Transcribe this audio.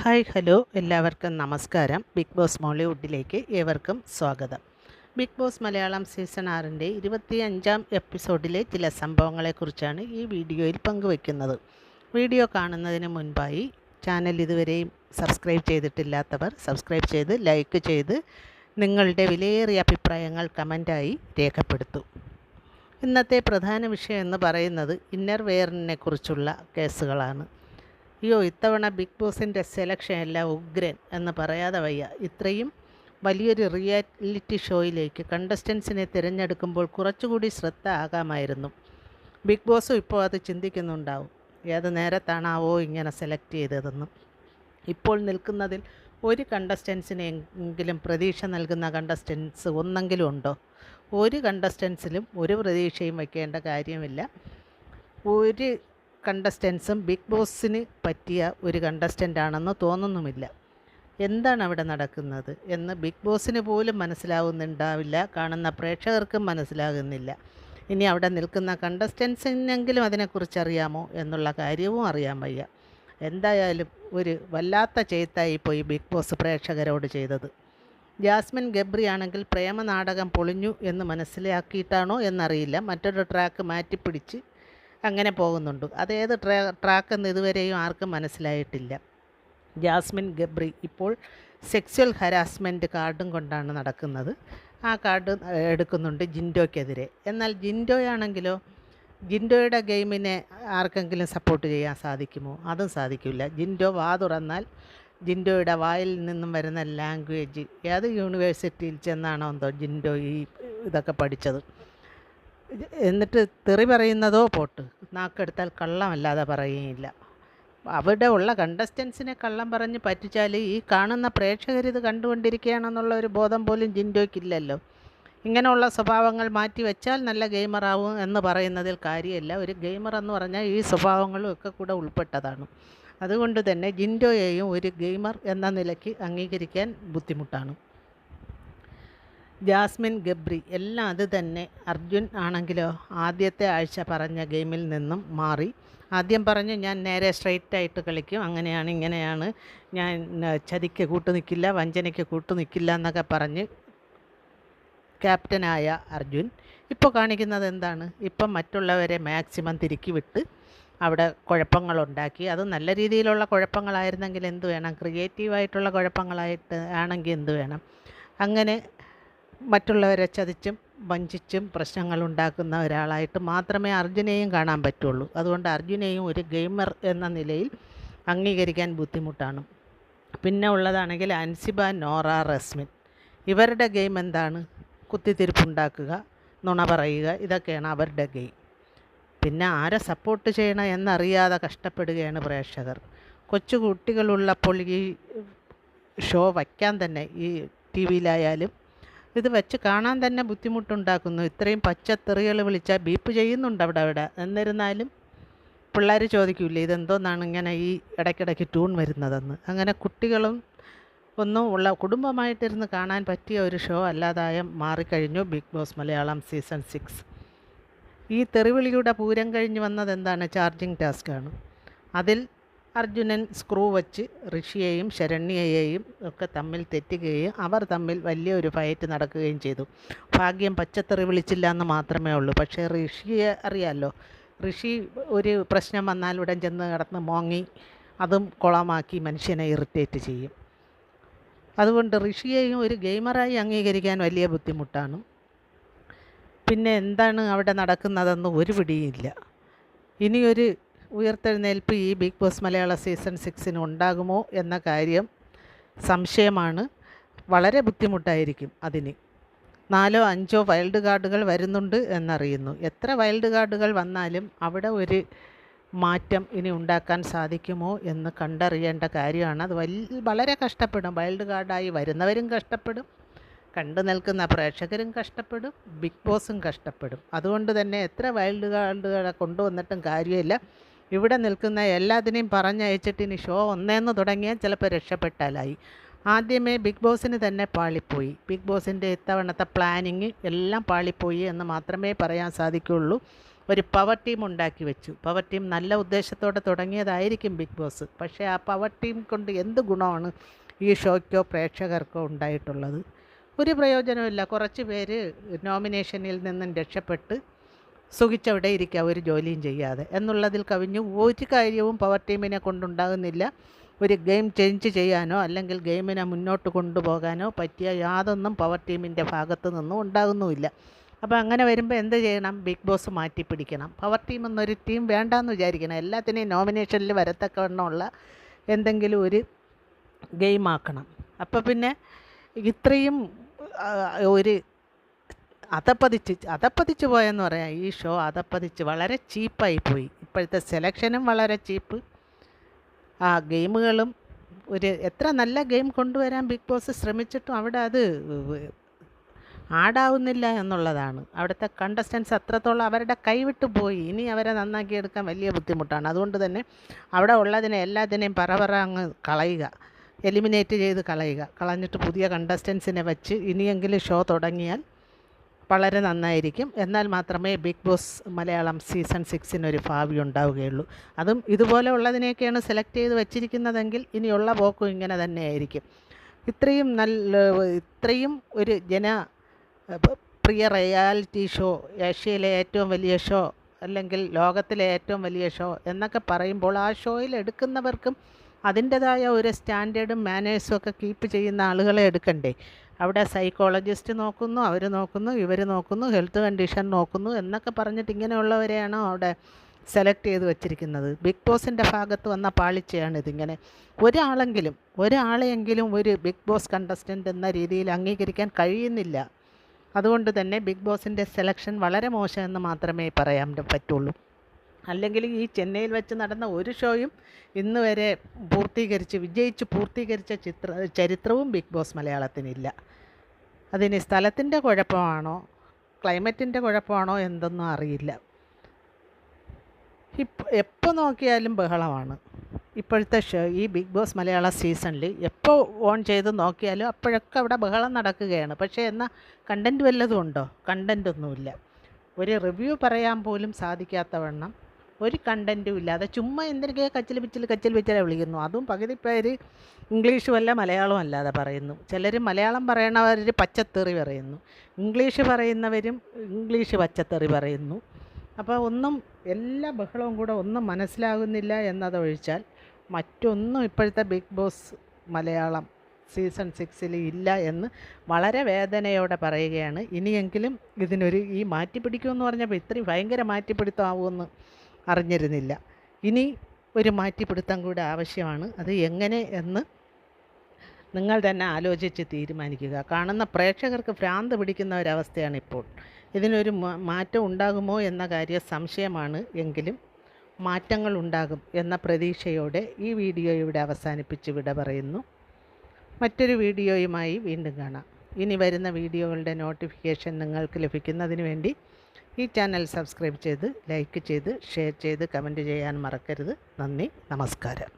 Hi hello എല്ലാവർക്കും നമസ്കാരം. Big boss മോളിവുഡിലേക്ക് ഏവർക്കും സ്വാഗതം. ബിഗ് ബോസ് മലയാളം സീസൺ ആറിന്റെ ഇരുപത്തി അഞ്ചാം എപ്പിസോഡിലെ ചില സംഭവങ്ങളെക്കുറിച്ചാണ് ഈ വീഡിയോയിൽ പങ്കുവയ്ക്കുന്നത് വീഡിയോ കാണുന്നതിന് മുൻപായി ചാനൽ ഇതുവരെയും സബ്സ്ക്രൈബ് ചെയ്തിട്ടില്ലാത്തവർ സബ്സ്ക്രൈബ് ചെയ്ത് ലൈക്ക് ചെയ്ത് നിങ്ങളുടെ വിലയേറിയ അഭിപ്രായങ്ങൾ കമന്റായി രേഖപ്പെടുത്തു. ഇന്നത്തെ പ്രധാന വിഷയം എന്ന് പറയുന്നത് ഇന്നർ വെയറിനെ കുറിച്ചുള്ള കേസുകളാണ്. അയ്യോ ഇത്തവണ ബിഗ് ബോസിന്റെ സെലക്ഷൻ അല്ല ഉഗ്രൻ എന്ന് പറയാതെ വയ്യ. ഇത്രയും വലിയൊരു റിയാലിറ്റി ഷോയിലേക്ക് കണ്ടസ്റ്റൻസിനെ തിരഞ്ഞെടുക്കുമ്പോൾ കുറച്ചുകൂടി ശ്രദ്ധ ആകാമായിരുന്നു. ബിഗ് ബോസും ഇപ്പോൾ അത് ചിന്തിക്കുന്നുണ്ടാവും. ഏത് നേരത്താണാവോ ഇങ്ങനെ സെലക്ട് ചെയ്തതെന്നും. ഇപ്പോൾ നിൽക്കുന്നതിൽ ഒരു കണ്ടസ്റ്റൻസിനെങ്കിലും പ്രതീക്ഷ നൽകുന്ന കണ്ടസ്റ്റൻസ് ഒന്നെങ്കിലും ഉണ്ടോ? ഒരു കണ്ടസ്റ്റൻസിലും ഒരു പ്രതീക്ഷയും വയ്ക്കേണ്ട കാര്യമില്ല. ഒരു കണ്ടസ്റ്റൻസും ബിഗ് ബോസിന് പറ്റിയ ഒരു കണ്ടസ്റ്റന്റ് ആണെന്ന് തോന്നുന്നുമില്ല. എന്താണ് അവിടെ നടക്കുന്നത് എന്ന് ബിഗ് ബോസിന് പോലും മനസ്സിലാവുന്നുണ്ടാവില്ല. കാണുന്ന പ്രേക്ഷകർക്കും മനസ്സിലാകുന്നില്ല. ഇനി അവിടെ നിൽക്കുന്ന കണ്ടസ്റ്റൻസിനെങ്കിലും അതിനെക്കുറിച്ച് അറിയാമോ എന്നുള്ള കാര്യവും അറിയാൻ വയ്യ. എന്തായാലും ഒരു വല്ലാത്ത ചെയ്ത്തായി പോയി ബിഗ് ബോസ് പ്രേക്ഷകരോട് ചെയ്തത്. ജാസ്മിൻ ഗബ്രി ആണെങ്കിൽ പ്രേമനാടകം പൊളിഞ്ഞു എന്ന് മനസ്സിലാക്കിയിട്ടാണോ എന്നറിയില്ല. മറ്റൊരു ട്രാക്ക് മാറ്റിപ്പിടിച്ച് അങ്ങനെ പോകുന്നുണ്ട്. അതേത് ട്രാ ട്രാക്കെന്ന് ഇതുവരെയും ആർക്കും മനസ്സിലായിട്ടില്ല. ജാസ്മിൻ ഗബ്രി ഇപ്പോൾ സെക്സ്വൽ ഹരാസ്മെന്റ് കാർഡും കൊണ്ടാണ് നടക്കുന്നത്. ആ കാർഡ് എടുക്കുന്നുണ്ട് ജിൻഡോയ്ക്കെതിരെ എന്നാൽ ജിൻഡോയാണെങ്കിലോ ജിൻഡോയുടെ ഗെയിമിനെ ആർക്കെങ്കിലും സപ്പോർട്ട് ചെയ്യാൻ സാധിക്കുമോ? അതും സാധിക്കില്ല. ജിൻഡോ വാ തുറന്നാൽ ജിൻഡോയുടെ വായിൽ നിന്നും വരുന്ന ലാംഗ്വേജ് ഏത് യൂണിവേഴ്സിറ്റിയിൽ ചെന്നാണോ എന്തോ ജിൻഡോ ഈ ഇതൊക്കെ പഠിച്ചത്. എന്നിട്ട് തെറി പറയുന്നതോ പോട്ട്. നാക്കെടുത്താൽ കള്ളമല്ലാതെ പറയുകയില്ല. അവിടെ ഉള്ള കണ്ടസ്റ്റൻസിനെ കള്ളം പറഞ്ഞ് പറ്റിച്ചാൽ ഈ കാണുന്ന പ്രേക്ഷകരിത് കണ്ടുകൊണ്ടിരിക്കുകയാണെന്നുള്ള ഒരു ബോധം പോലും ജിൻഡോയ്ക്കില്ലല്ലോ. ഇങ്ങനെയുള്ള സ്വഭാവങ്ങൾ മാറ്റി വെച്ചാൽ നല്ല ഗെയിമറാവും എന്ന് പറയുന്നതിൽ കാര്യമില്ല. ഒരു ഗെയിമർ എന്ന് പറഞ്ഞാൽ ഈ സ്വഭാവങ്ങളും ഒക്കെ കൂടെ ഉൾപ്പെട്ടതാണ്. അതുകൊണ്ട് തന്നെ ജിൻഡോയെയും ഒരു ഗെയിമർ എന്ന നിലയ്ക്ക് അംഗീകരിക്കാൻ ബുദ്ധിമുട്ടാണ്. ജാസ്മിൻ ഗബ്രി എല്ലാം അത് തന്നെ. അർജുൻ ആണെങ്കിലോ ആദ്യത്തെ ആഴ്ച പറഞ്ഞ ഗെയിമിൽ നിന്നും മാറി. ആദ്യം പറഞ്ഞു ഞാൻ നേരെ സ്ട്രൈറ്റ് ആയിട്ട് കളിക്കും. അങ്ങനെയാണ് ഇങ്ങനെയാണ്. ഞാൻ ചതിക്ക് കൂട്ടു നിൽക്കില്ല വഞ്ചനയ്ക്ക് കൂട്ടു നിൽക്കില്ല എന്നൊക്കെ പറഞ്ഞ് ക്യാപ്റ്റനായ അർജുൻ. ഇപ്പോൾ കാണിക്കുന്നത് എന്താണ്? ഇപ്പം മറ്റുള്ളവരെ മാക്സിമം തിരുക്കി വിട്ട് അവിടെ കുഴപ്പങ്ങളുണ്ടാക്കി. അത് നല്ല രീതിയിലുള്ള കുഴപ്പങ്ങളായിരുന്നെങ്കിൽ എന്ത് വേണം? ക്രിയേറ്റീവായിട്ടുള്ള കുഴപ്പങ്ങളായിട്ട് ആണെങ്കിൽ എന്ത് വേണം? അങ്ങനെ മറ്റുള്ളവരെ ചതിച്ചും വഞ്ചിച്ചും പ്രശ്നങ്ങൾ ഉണ്ടാക്കുന്ന ഒരാളായിട്ട് മാത്രമേ അർജുനെയും കാണാൻ പറ്റുള്ളൂ. അതുകൊണ്ട് അർജുനെയും ഒരു ഗെയിമർ എന്ന നിലയിൽ അംഗീകരിക്കാൻ ബുദ്ധിമുട്ടാണ്. പിന്നെ ഉള്ളതാണെങ്കിൽ അൻസിബ നോറ റസ്മിൻ. ഇവരുടെ ഗെയിം എന്താണ്? കുത്തിത്തിരിപ്പുണ്ടാക്കുക നുണ പറയുക ഇതൊക്കെയാണ് അവരുടെ ഗെയിം. പിന്നെ ആരെ സപ്പോർട്ട് ചെയ്യണം എന്നറിയാതെ കഷ്ടപ്പെടുകയാണ് പ്രേക്ഷകർ. കൊച്ചു കുട്ടികളുള്ളപ്പോൾ ഈ ഷോ വയ്ക്കാൻ തന്നെ ഈ ടി വിയിലായാലും ഇത് വെച്ച് കാണാൻ തന്നെ ബുദ്ധിമുട്ടുണ്ടാക്കുന്നു. ഇത്രയും പച്ചത്തെറികൾ വിളിച്ചാൽ ബീപ്പ് ചെയ്യുന്നുണ്ട് അവിടെ അവിടെ. എന്നിരുന്നാലും പിള്ളേർ ചോദിക്കില്ലേ ഇതെന്തോന്നാണ് ഇങ്ങനെ ഈ ഇടയ്ക്കിടയ്ക്ക് ട്യൂൺ വരുന്നതെന്ന്? അങ്ങനെ കുട്ടികളും ഒന്നും ഉള്ള കുടുംബമായിട്ടിരുന്ന് കാണാൻ പറ്റിയ ഒരു ഷോ അല്ലാതായ മാറിക്കഴിഞ്ഞു Bigg Boss Malayalam season six. ഈ തെറിവിളിയുടെ പൂരം കഴിഞ്ഞ് വന്നത് എന്താണ്? ചാർജിങ് ടാസ്ക്കാണ്. അതിൽ അർജുനൻ സ്ക്രൂ വച്ച് ഋഷിയെയും ശരണ്യയെയും ഒക്കെ തമ്മിൽ തെറ്റുകയും അവർ തമ്മിൽ വലിയൊരു ഫയറ്റ് നടക്കുകയും ചെയ്തു. ഭാഗ്യം പച്ചത്തെറി വിളിച്ചില്ല എന്ന് മാത്രമേ ഉള്ളൂ. പക്ഷേ ഋഷിയെ അറിയാമല്ലോ ഋഷി ഒരു പ്രശ്നം വന്നാൽ ഉടൻ ചെന്ന് കിടന്ന് മോങ്ങി അതും കുളമാക്കി മനുഷ്യനെ ഇറിറ്റേറ്റ് ചെയ്യും. അതുകൊണ്ട് ഋഷിയെയും ഒരു ഗെയിമറായി അംഗീകരിക്കാൻ വലിയ ബുദ്ധിമുട്ടാണ്. പിന്നെ എന്താണ് അവിടെ നടക്കുന്നതെന്ന് ഒരു പിടിയില്ല ഇനിയൊരു ഉയർത്തെഴുന്നേൽപ്പ് ഈ ബിഗ് ബോസ് മലയാള സീസൺ സിക്സിന് ഉണ്ടാകുമോ എന്ന കാര്യം സംശയമാണ്. വളരെ ബുദ്ധിമുട്ടായിരിക്കും അതിന്. നാലോ അഞ്ചോ വൈൽഡ് കാർഡുകൾ വരുന്നുണ്ട് എന്നറിയുന്നു. എത്ര വൈൽഡ് കാർഡുകൾ വന്നാലും അവിടെ ഒരു മാറ്റം ഇനി ഉണ്ടാക്കാൻ സാധിക്കുമോ എന്ന് കണ്ടറിയേണ്ട കാര്യമാണ്. അത് വലിയ വളരെ കഷ്ടപ്പെടും. വൈൽഡ് കാർഡായി വരുന്നവരും കഷ്ടപ്പെടും. കണ്ടു നിൽക്കുന്ന പ്രേക്ഷകരും കഷ്ടപ്പെടും. ബിഗ് ബോസും കഷ്ടപ്പെടും. അതുകൊണ്ട് തന്നെ എത്ര വൈൽഡ് കാർഡുകളെ കൊണ്ടുവന്നിട്ടും കാര്യമില്ല. ഇവിടെ നിൽക്കുന്ന എല്ലാത്തിനെയും പറഞ്ഞയച്ചിട്ട് ഇനി ഷോ ഒന്നേന്ന് തുടങ്ങിയാൽ ചിലപ്പോൾ രക്ഷപ്പെട്ടാലായി. ആദ്യമേ ബിഗ് ബോസിന് തന്നെ പാളിപ്പോയി. ബിഗ് ബോസിന്റെ ഇത്തവണത്തെ പ്ലാനിങ് എല്ലാം പാളിപ്പോയി എന്ന് മാത്രമേ പറയാൻ സാധിക്കുള്ളൂ ഒരു പവർ ടീം ഉണ്ടാക്കി വെച്ചു. പവർ ടീം നല്ല ഉദ്ദേശത്തോടെ തുടങ്ങിയതായിരിക്കും ബിഗ് ബോസ് പക്ഷേ ആ പവർ ടീം കൊണ്ട് എന്ത് ഗുണമാണ് ഈ ഷോയ്ക്കോ പ്രേക്ഷകർക്കോ ഉണ്ടായിട്ടുള്ളത്? ഒരു പ്രയോജനമില്ല കുറച്ച് പേര് നോമിനേഷനിൽ നിന്നും രക്ഷപ്പെട്ട് സുഖിച്ചവിടെ ഇരിക്കുക ഒരു ജോലിയും ചെയ്യാതെ. എന്നുള്ളതിൽ കവിഞ്ഞു. ഒരു കാര്യവും പവർ ടീമിനെ കൊണ്ടുണ്ടാകുന്നില്ല. ഒരു ഗെയിം ചേഞ്ച് ചെയ്യാനോ അല്ലെങ്കിൽ ഗെയിമിനെ മുന്നോട്ട് കൊണ്ടുപോകാനോ പറ്റിയ യാതൊന്നും പവർ ടീമിന്റെ ഭാഗത്ത് നിന്നും ഉണ്ടാകുന്നുമില്ല. അപ്പോൾ അങ്ങനെ വരുമ്പോൾ എന്ത് ചെയ്യണം? ബിഗ് ബോസ് മാറ്റി പിടിക്കണം പവർ ടീം എന്നൊരു ടീം വേണ്ടാന്ന് വിചാരിക്കണം. എല്ലാത്തിനെയും നോമിനേഷനിൽ വരത്തക്കവണ്ണമുള്ള എന്തെങ്കിലും ഒരു ഗെയിം ആക്കണം. അപ്പോൾ പിന്നെ ഇത്രയും ഒരു അതപ്പതിച്ച് അതപ്പതിച്ച് പോയെന്ന് പറയാം. ഈ ഷോ അതപ്പതിച്ച് വളരെ ചീപ്പായി പോയി. ഇപ്പോഴത്തെ സെലക്ഷനും വളരെ ചീപ്പ്. ആ ഗെയിമുകളും ഒരു എത്ര നല്ല ഗെയിം കൊണ്ടുവരാൻ ബിഗ് ബോസ് ശ്രമിച്ചിട്ടും അവിടെ അത് ആടാവുന്നില്ല എന്നുള്ളതാണ്. അവിടുത്തെ കണ്ടസ്റ്റൻസ് അത്രത്തോളം അവരുടെ കൈവിട്ട് പോയി. ഇനി അവരെ നന്നാക്കി എടുക്കാൻ വലിയ ബുദ്ധിമുട്ടാണ്. അതുകൊണ്ട് തന്നെ അവിടെ ഉള്ളതിനെ എല്ലാത്തിനെയും പറപറ അങ്ങ് കളയുക. എലിമിനേറ്റ് ചെയ്ത് കളയുക. കളഞ്ഞിട്ട് പുതിയ കണ്ടസ്റ്റൻസിനെ വെച്ച് ഇനിയെങ്കിലും ഷോ തുടങ്ങിയാൽ വളരെ നന്നായിരിക്കും. എന്നാൽ മാത്രമേ ബിഗ് ബോസ് മലയാളം സീസൺ സിക്സിനൊരു ഭാവി ഉണ്ടാവുകയുള്ളൂ. അതും ഇതുപോലെ ഉള്ളതിനെയൊക്കെയാണ് സെലക്ട് ചെയ്ത് വെച്ചിരിക്കുന്നതെങ്കിൽ ഇനിയുള്ള പോക്കും ഇങ്ങനെ തന്നെയായിരിക്കും. ഇത്രയും നല്ല ഇത്രയും ഒരു ജന പ്രിയ റിയാലിറ്റി ഷോ ഏഷ്യയിലെ ഏറ്റവും വലിയ ഷോ അല്ലെങ്കിൽ ലോകത്തിലെ ഏറ്റവും വലിയ ഷോ എന്നൊക്കെ പറയുമ്പോൾ ആ ഷോയിൽ എടുക്കുന്നവർക്കും അതിന്റെതായ ഒരു സ്റ്റാൻഡേർഡും മാനേഴ്സും ഒക്കെ കീപ്പ് ചെയ്യുന്ന ആളുകളെ എടുക്കണ്ടേ? അവിടെ സൈക്കോളജിസ്റ്റ് നോക്കുന്നു അവർ നോക്കുന്നു ഇവർ നോക്കുന്നു ഹെൽത്ത് കണ്ടീഷൻ നോക്കുന്നു എന്നൊക്കെ പറഞ്ഞിട്ട് ഇങ്ങനെയുള്ളവരെയാണോ അവിടെ സെലക്ട് ചെയ്ത് വെച്ചിരിക്കുന്നത്? ബിഗ് ബോസിന്റെ ഭാഗത്ത് വന്ന പാളിച്ചയാണ് ഇതിങ്ങനെ. ഒരാളെങ്കിലും ഒരാളെയെങ്കിലും ഒരു ബിഗ് ബോസ് കണ്ടസ്റ്റന്റ് എന്ന രീതിയിൽ അംഗീകരിക്കാൻ കഴിയുന്നില്ല. അതുകൊണ്ട് തന്നെ ബിഗ് ബോസിന്റെ സെലക്ഷൻ വളരെ മോശമെന്ന് മാത്രമേ പറയാൻ പറ്റുള്ളൂ. അല്ലെങ്കിൽ ഈ ചെന്നൈയിൽ വെച്ച് നടന്ന ഒരു ഷോയും ഇന്ന് വരെ പൂർത്തീകരിച്ച് വിജയിച്ച് പൂർത്തീകരിച്ച ചിത്ര ചരിത്രവും ബിഗ് ബോസ് മലയാളത്തിനില്ല. അതിന് സ്ഥലത്തിന്റെ കുഴപ്പമാണോ? ക്ലൈമറ്റിന്റെ കുഴപ്പമാണോ? എന്തെന്നും അറിയില്ല. ഇപ്പം എപ്പോൾ നോക്കിയാലും ബഹളമാണ്. ഇപ്പോഴത്തെ ഷോ ഈ ബിഗ് ബോസ് മലയാള സീസണിൽ എപ്പോൾ ഓൺ ചെയ്ത് നോക്കിയാലും അപ്പോഴൊക്കെ അവിടെ ബഹളം നടക്കുകയാണ്. പക്ഷേ എന്നാൽ കണ്ടന്റ് വല്ലതും ഉണ്ടോ? കണ്ടന്റൊന്നുമില്ല ഒരു റിവ്യൂ പറയാൻ പോലും സാധിക്കാത്തവണ്ണം ഒരു കണ്ടന്റും ഇല്ലാതെ ചുമ്മാ എന്തിനൊക്കെ കച്ചിൽ പിച്ചിൽ കച്ചിൽ പിച്ചിലെ വിളിക്കുന്നു. അതും പകുതി പേര് ഇംഗ്ലീഷും അല്ല മലയാളവും അല്ലാതെ പറയുന്നു. ചിലർ മലയാളം പറയണവർ പച്ചത്തെറി പറയുന്നു. ഇംഗ്ലീഷ് പറയുന്നവരും ഇംഗ്ലീഷ് പച്ചത്തെറി പറയുന്നു. അപ്പോൾ ഒന്നും എല്ലാ ബഹളവും കൂടെ ഒന്നും മനസ്സിലാകുന്നില്ല എന്നതൊഴിച്ചാൽ മറ്റൊന്നും ഇപ്പോഴത്തെ ബിഗ് ബോസ് മലയാളം സീസൺ സിക്സിൽ ഇല്ല എന്ന് വളരെ വേദനയോടെ പറയുകയാണ്. ഇനിയെങ്കിലും ഇതിനൊരു ഈ മാറ്റിപ്പിടിക്കുമെന്ന് പറഞ്ഞപ്പോൾ ഇത്രയും ഭയങ്കര മാറ്റിപ്പിടുത്തമാവുമെന്ന് അറിഞ്ഞിരുന്നില്ല. ഇനി ഒരു മാറ്റിപ്പിടുത്തം കൂടെ ആവശ്യമാണ്. അത് എങ്ങനെ എന്ന് നിങ്ങൾ തന്നെ ആലോചിച്ച് തീരുമാനിക്കുക. കാണുന്ന പ്രേക്ഷകർക്ക് ഭ്രാന്ത് പിടിക്കുന്ന ഒരവസ്ഥയാണ് ഇപ്പോൾ. ഇതിനൊരു മാറ്റം ഉണ്ടാകുമോ എന്ന കാര്യം സംശയമാണ് എങ്കിലും മാറ്റങ്ങൾ ഉണ്ടാകും എന്ന പ്രതീക്ഷയോടെ ഈ വീഡിയോ ഇവിടെ അവസാനിപ്പിച്ച് വിട പറയുന്നു. മറ്റൊരു വീഡിയോയുമായി വീണ്ടും കാണാം. ഇനി വരുന്ന വീഡിയോകളുടെ നോട്ടിഫിക്കേഷൻ നിങ്ങൾക്ക് ലഭിക്കുന്നതിന് വേണ്ടി ഈ ചാനൽ സബ്സ്ക്രൈബ് ചെയ്ത് ലൈക്ക് ചെയ്ത് ഷെയർ ചെയ്ത് കമന്റ് ചെയ്യാൻ മറക്കരുത്. നന്ദി നമസ്കാരം.